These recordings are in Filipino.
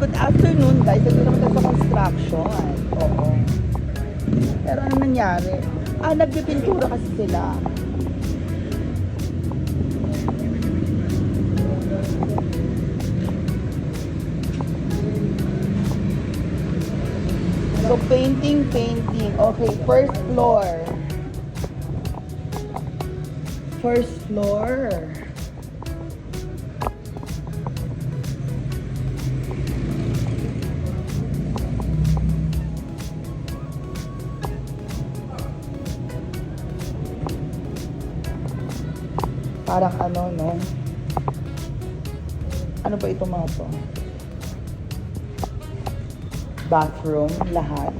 good afternoon guys. Ito naman tayo sa construction. Oo. Pero ano nangyari? Ah, nagpipintura kasi sila. So, painting, painting. Okay, first floor. First floor. Parang ano, no? Ano ba ito mga to? Bathroom, lahat.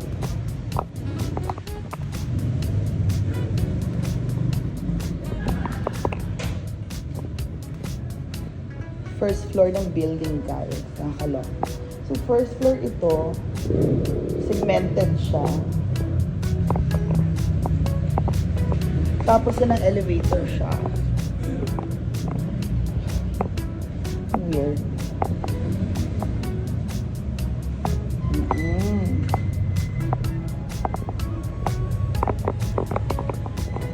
First floor ng building, guys. Nakakalok. So, first floor ito, segmented siya. Tapos yan ang elevator siya. Weird. Mm.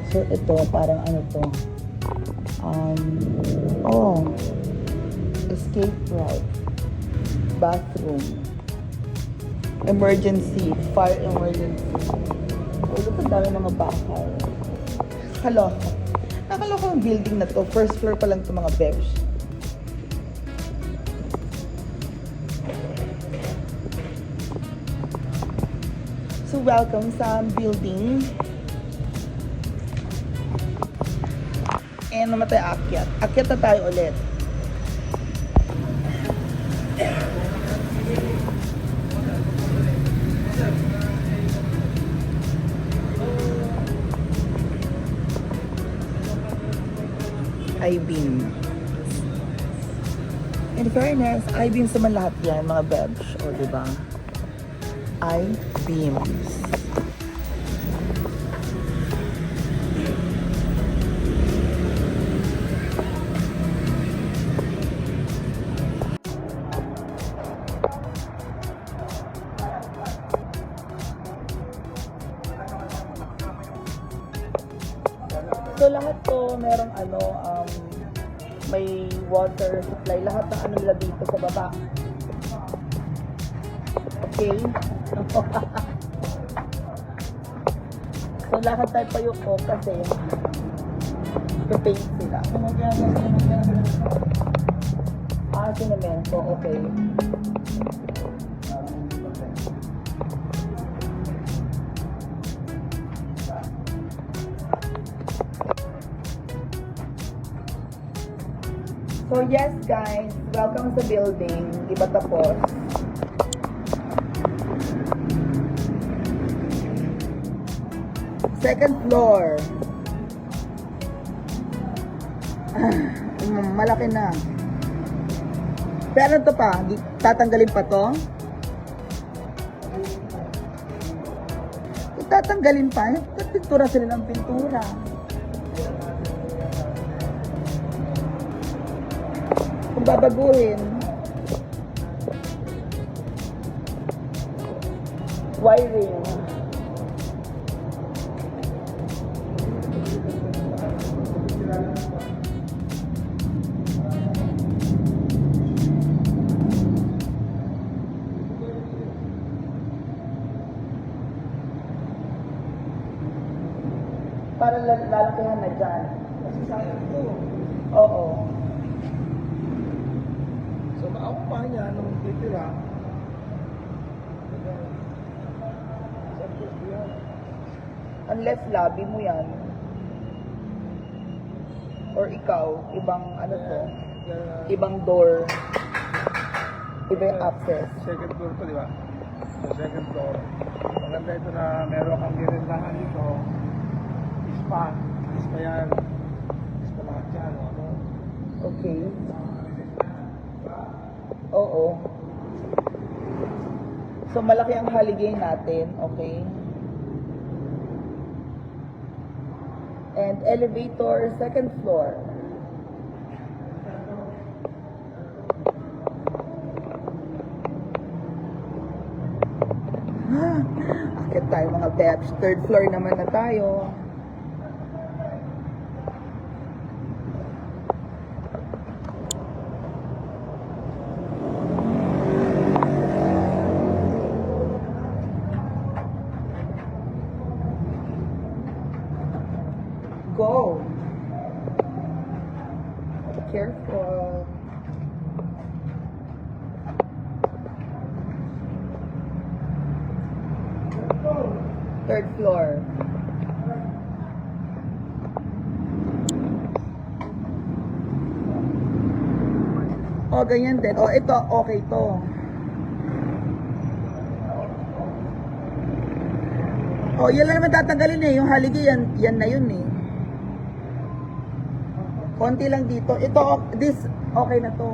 So, ito, parang ano to? Um, oh, escape route. Bathroom. Emergency. Fire emergency. Oh, look, ang dami mga bakal. Nakaloka. Nakaloka yung building na to. First floor pa lang to mga bebs. Welcome sa building. And naman tayo akyat. Akyat na tayo ulit. I-beam. In fairness, I-beams naman lahat yan, mga bebs. O, di ba? I-beams. So lahat tayo pa yung kasi paint sila. Ah, sinemento. Okay. So yes guys, welcome sa building. Di ba tapos? Second floor. Ah, malaki na. Pero ito pa, tatanggalin pa to? Tatanggalin pa? Ba't pintura sila ng pintura? Kung babaguhin, wiring. Lalakihan na dyan. Kasi sayang ito. Oo. So maawa pa niya nung titira. Unless labi mo yan. Or ikaw, ibang ano to, ibang door. Iba yung access. Second floor to, di ba? Second floor. Maganda ito na meron kang girindahan dito pa. Alis pa yan. Alis lahat yan. Ano? Okay. Oo. So, malaki ang haligay natin. Okay. And elevator, second floor. Akit tayo mga peps. Third floor naman na tayo. Ganyan din. O, ito, okay to. O, yan lang naman tatanggalin eh. Yung haligi, yan, yan na yun eh. Konti lang dito. Ito, this, okay na to.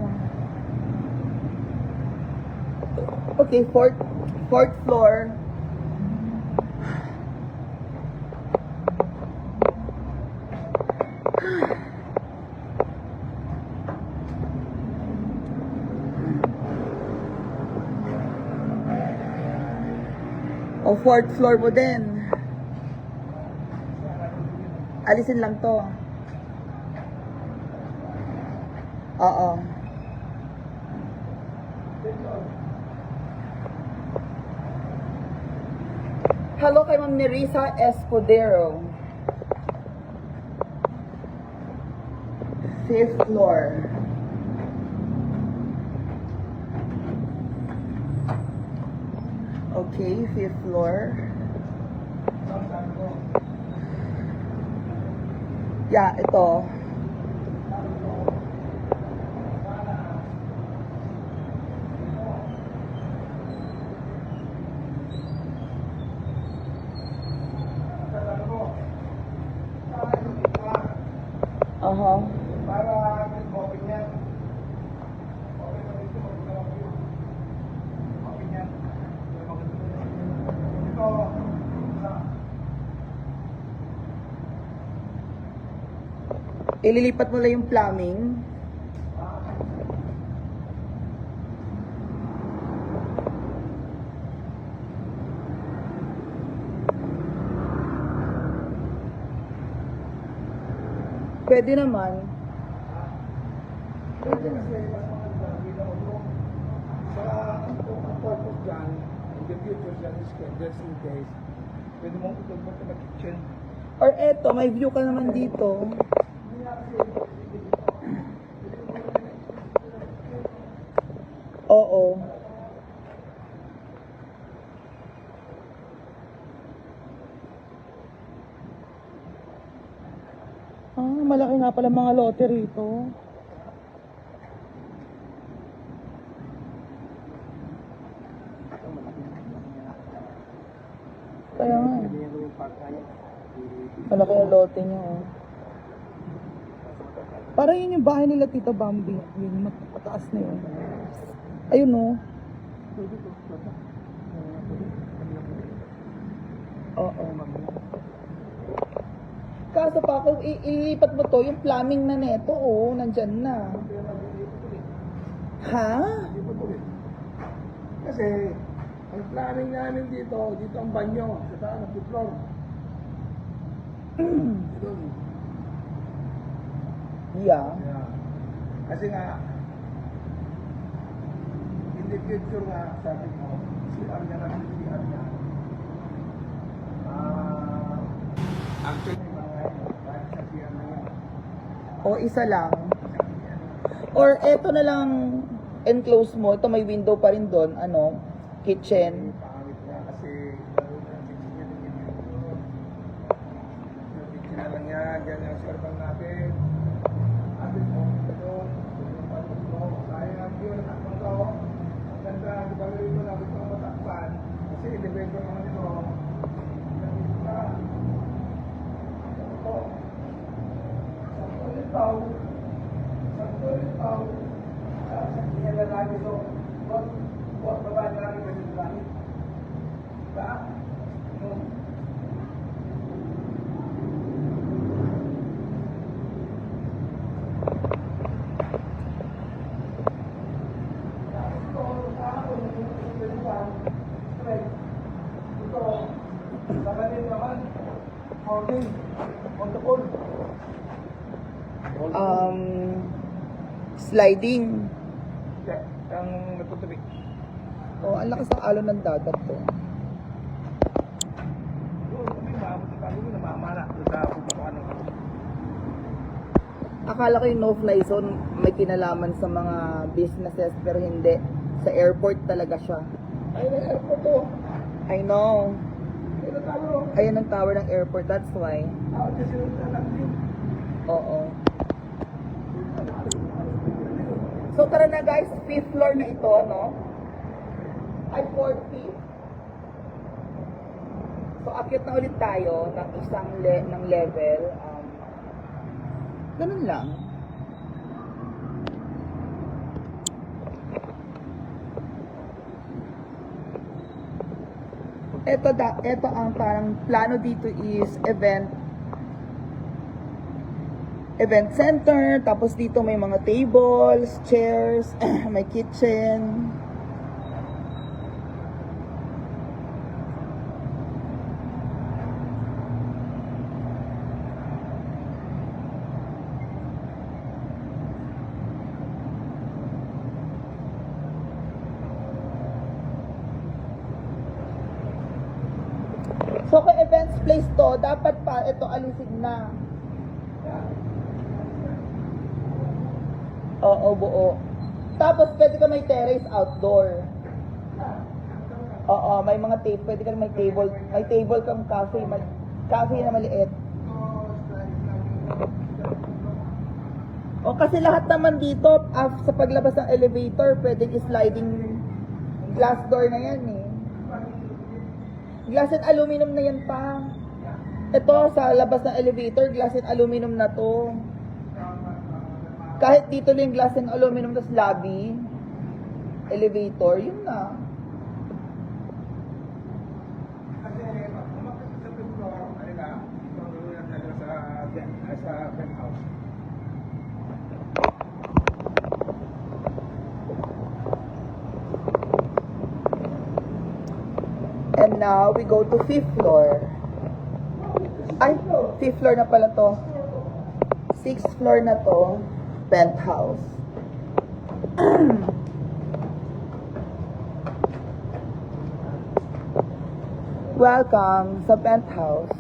Okay, fourth, fourth floor. O fourth floor mo din. Alisin lang to. Oo. Hello kay Ma'am Nerissa Escudero. Fifth floor. Okay, fifth floor. Yeah, ito. Aha. Para open yan. Open na dito, maganda ang view. Open yan. Ito, isa. Ililipat mo lang yung plumbing. Pwede naman. Pwede mo. Sa ang purpose dyan, in the future dyan is just in case, pwede mong itulbot na kitchen. Or eto, may view ka naman dito. Oo. Ah, malaki nga pala mga lote rito. Kaya nga. eh. Malaki ang lote niya, oh. Parang yun yung bahay nila Tita Bambi. Yun, mat- mataas na yun. Ayun, oh. Oo. Kaso pa, kung ilipat mo to, yung plumbing na neto, oh, nandyan na. Ha? Kasi, ang planning namin dito, dito ang banyo, sa taas fifth floor. Doon. Yeah. Yeah. Kasi nga, in the future nga, sabi mo, CR niya lang, CR niya. Ah, actually, mga kahit sa CR na yan. O isa lang. Or eto na lang enclose mo. Ito may window pa rin doon. Ano? Kitchen. Pangit nga kasi, laro na ang kitchen niya, tingin niya dito. Yung kitchen na lang yan, dyan yung servan natin. Sabi mo, ito, yung patok mo, sayang ang view ng takpan to. Ang ganda, di ba rin mo namin ito matakpan? Kasi elevator naman ito. Nandito ka. Ito. Sakto ito. Sakto ito. Ah, Sa kanya lang namin ito. Huwag, huwag baba namin kasi sa langit. Diba? Yung morning. On the call. Um, sliding. Yeah, ang nagtutubig. Oh, ang lakas ng alon ng dagat to. Pupukuan ng Akala ko yung no-fly zone may kinalaman sa mga businesses pero hindi. Sa airport talaga siya. Ay, may airport to. I know. Ay, natalo. Ayan ang tower ng airport, that's why. Ako dyan sila na lang din. Oo. So tara na guys, fifth floor na ito, no? Ay, fourth, fifth. So akit na ulit tayo ng isang le ng level. Um, ganun lang. Ito, da, ito ang parang plano dito is event event center, tapos dito may mga tables, chairs, may kitchen. So kung events place to, dapat pa ito alisin na. Oo, buo. Tapos, pwede ka may terrace outdoor. Oo, may mga table, pwede ka may table, may table kang cafe, may cafe na maliit. O kasi lahat naman dito, af, sa paglabas ng elevator, pwedeng sliding glass door na yan eh. Glass and aluminum na yan pa. Ito, sa labas ng elevator, glass and aluminum na to. Kahit dito lang yung glass and aluminum tas lobby, elevator, yun na. Kasi, umakit sa fifth floor, ano na, ito ang gawin natin sa, sa penthouse. And now, we go to fifth floor. Ay, fifth floor na pala to. Sixth floor na to, penthouse. Welcome sa penthouse.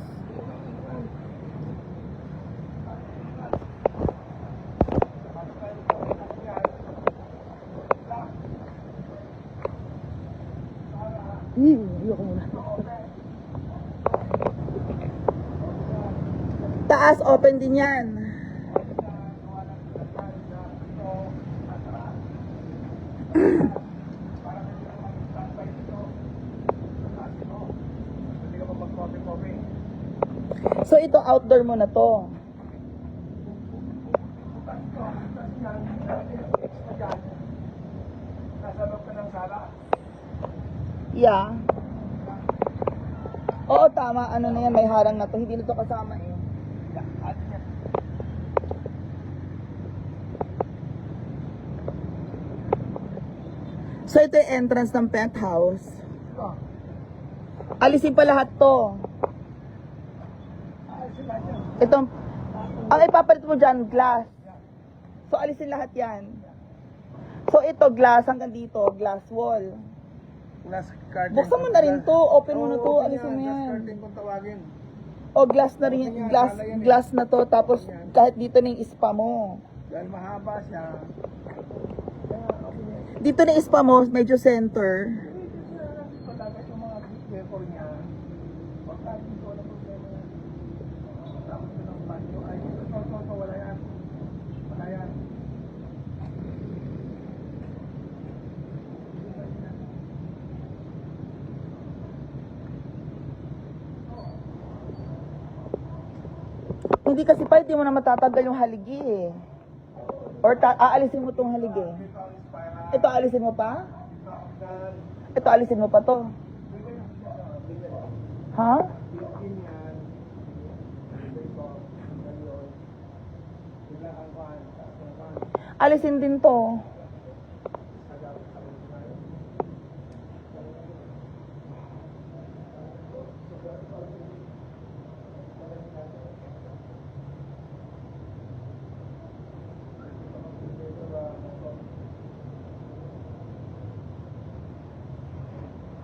Taas, open din yan. So ito outdoor mo na to. Yeah. Oo, tama. Ano na yan, may harang na to. Hindi na to kasama eh. So ito yung entrance ng penthouse. Alisin pa lahat to. Itong, ang ipapalit mo dyan, glass. So alisin lahat yan. So ito, glass hanggang dito, glass wall. Glass curtain. Buksan mo na rin to, open mo na to, alisin mo Glass yan. curtain kung tawagin. O glass na rin, yan, glass, eh. glass na to, tapos kahit dito na yung spa mo. Dahil mahaba siya. Dito na yung spa mo, medyo center. Pagkakas yung mga decor niya, pagka dito, wala problema yan. Tapos ito ng banyo, ay, ito, ito, ito, ito, wala yan. Wala yan. Hindi kasi pa, hindi mo na matatanggal yung haligi eh. Or aalisin mo tong haligi. Ito aalisin mo pa? ito ang hagdan, Ito alisin mo pa to. Ha? fan. Alisin din to.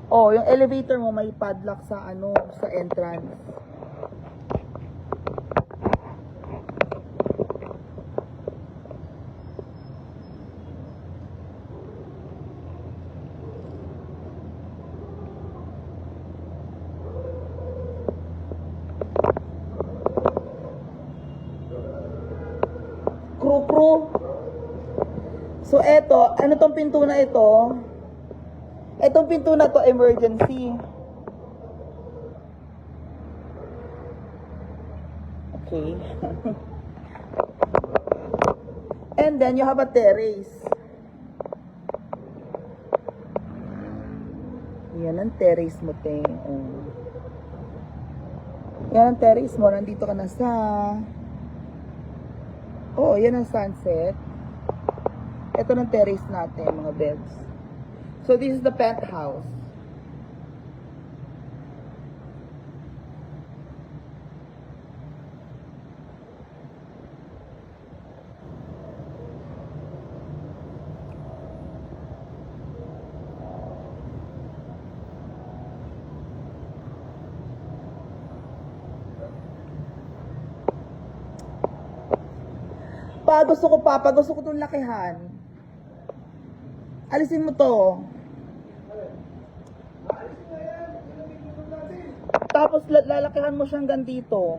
Oh, yung elevator mo may padlock sa ano, sa entrance. Crew. So eto, ano tong pinto na ito? Etong pinto na to emergency. Okay. And then you have a terrace. Yan ang terrace mo, te. Oh. Yan ang terrace mo. Nandito ka na sa... Oo, yan ang sunset. Ito ng terrace natin, mga beds. So this is the penthouse. Pa, gusto ko pa, pa, gusto ko itong lakihan. Alisin mo to. Tapos la- lalakihan mo siyang hanggang dito.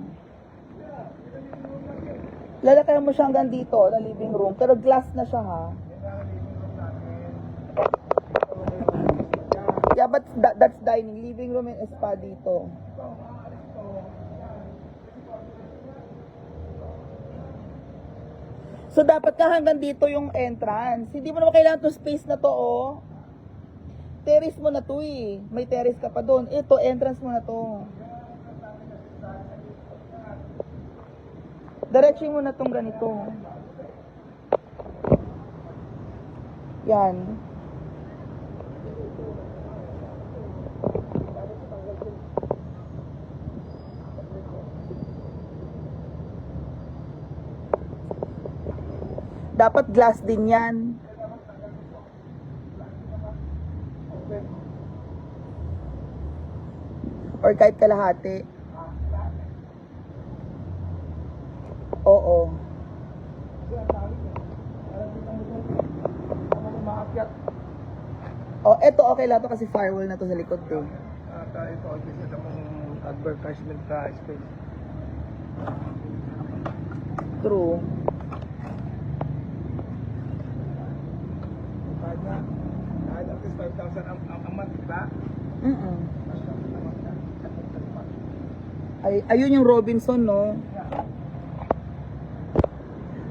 Lalakihan mo siyang hanggang dito na living room. Pero glass na siya ha. Yeah, but that, that's dining. Living room and spa dito. So, dapat ka hanggang dito yung entrance. Hindi mo naman kailangan to space na to, oh. Terrace mo na to, eh. May terrace ka pa doon. Ito, entrance mo na to. Diretso mo na tong ganito. Yan. Dapat glass din yan. Or kahit kalahati. Oo. Oh, eto okay lang to kasi firewall na to sa likod ko. Ah, tayo po, kasi sa mong advertisement sa space. True. Na, kahit at least 5,000 ang, ang, ang month, di ba? Mm Mas ang naman ka. Ay, ayun yung Robinson, no?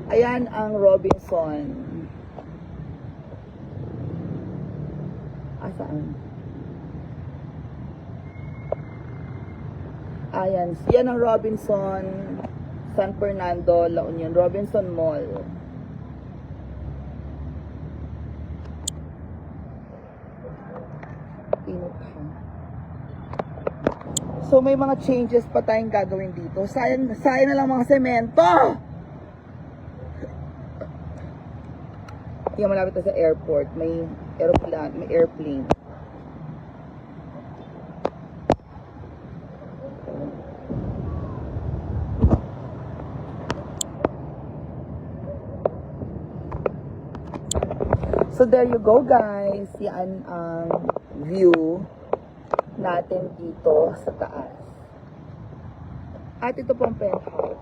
Ayan ang Robinson. Asaan? Ayan. Yan ang Robinson. San Fernando, La Union. Robinson Mall. Inot siya. So may mga changes pa tayong gagawin dito. Sayang, sayang na lang mga semento! Yung malapit na sa airport, may aeroplane, may airplane. So there you go guys. Yan ang view natin dito sa taas. At ito pong penthouse.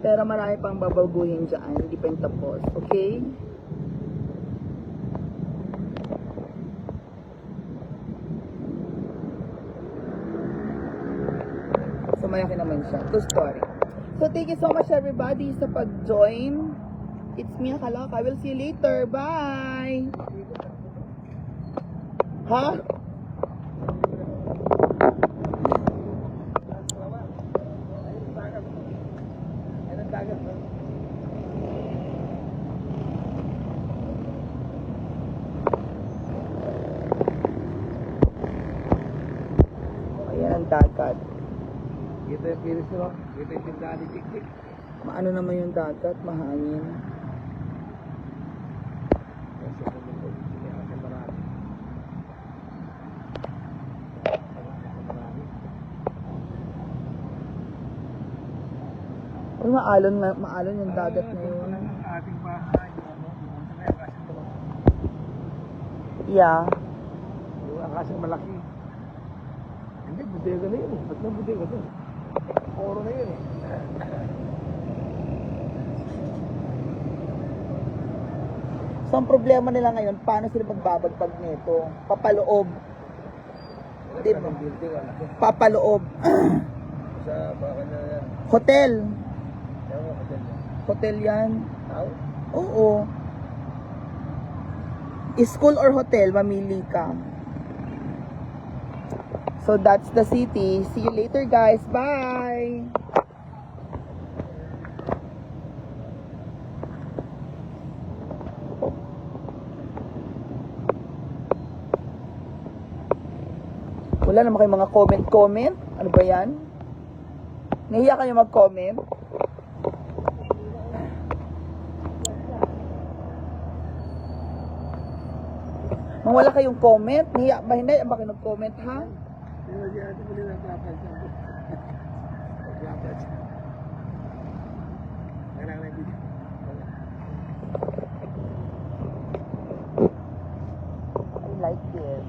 Pero marami pang babaguhin dyan. Hindi pa yung tapos. Okay? So, naman siya. Two story. So, thank you so much everybody sa pag-join. It's me, Kalak. I will see you later. Bye! Ha? Ayan ang dagat. Dito yung pilis mo. Dito yung tindahan ni Tik-Tik. Maano naman yung dagat, mahangin. Kasi kung may sinihasan maalon, ma- maalon yung dagat na yun. Ating bahay, ano, to. Yeah. Yung akasang malaki. Hindi, bodega na yun eh. Ba't na bodega doon? Oro na yun eh. So, ang problema nila ngayon, paano sila magbabagbag nito? Papaloob. Di ba? Papaloob. Sa baka na yan. Hotel. Hotel yan. Oo. School or hotel, mamili ka. So that's the city. See you later guys. Bye! Wala naman kayong mga comment-comment. Ano ba yan? Nahiya kayo mag-comment? Nung wala kayong comment, niya ba hindi? Ba kayo nag-comment ha? Mo. I like this.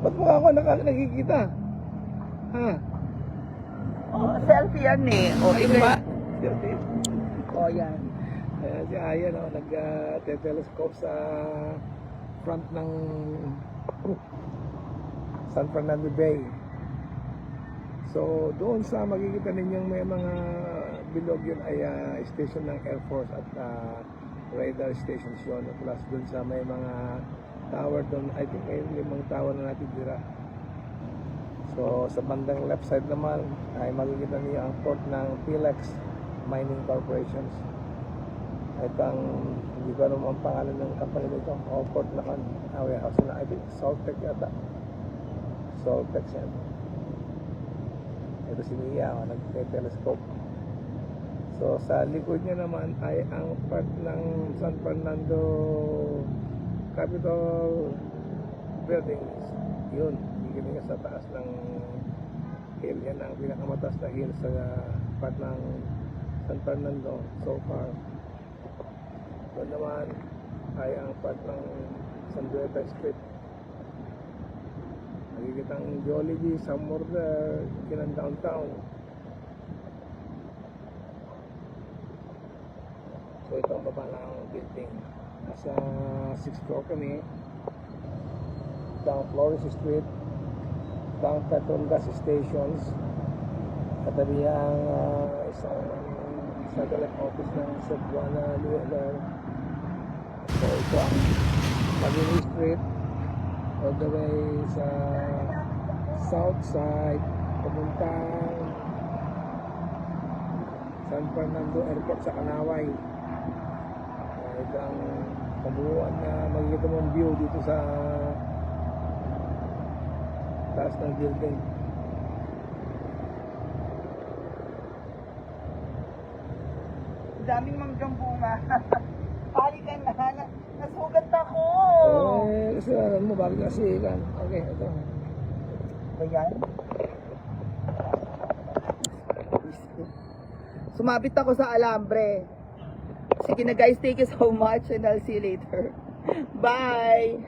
Ba't mukha ako naka- nakikita? Ha? Oh, selfie yan eh. Oh, Ay, ba? Oh, yan. Ayan si Aya, no, nag-telescope sa front ng San Fernando Bay. So, doon sa makikita ninyong may mga bilog yun ay ah, station ng Air Force at ah, radar stations yun. Plus doon sa may mga tower doon, I think may limang tower na natitira. So, sa bandang left side naman ay makikita niyo ang port ng PLEX Mining Corporations. Ito ang, hindi ko alam ang pangalan ng company nito. O port na kan, ah, warehouse na, I think, Saltec yata. Saltec yan. Ito si Mia, oh, nag-telescope. So, sa likod niya naman ay ang part ng San Fernando Capitol Buildings. Yun, hindi niya sa taas ng hill. Yan ang pinakamataas na hill sa part ng San Fernando so far. Doon naman ay ang part ng San Dueta Street. Nakikita ang Jollibee, Sam Morder, yun ang downtown. So ito ang baba ng building. Nasa 6th floor kami. Down Flores Street. Down petrol gas stations. Katabi ang uh, isang satellite office ng Cebuana Lugar. So ito ang Magini Street. All the way sa south side. Papuntang San Fernando Airport sa Kanaway. Uh, ito ang kabuuan na makikita mong view dito sa taas ng building. Daming manggang bunga. Palikan na, na nasugat ako. Eh, kasalanan mo, bakit kasi kan? Okay, ito. Ba? Sumabit ako sa alambre. Sige na guys, thank you so much and I'll see you later. Bye!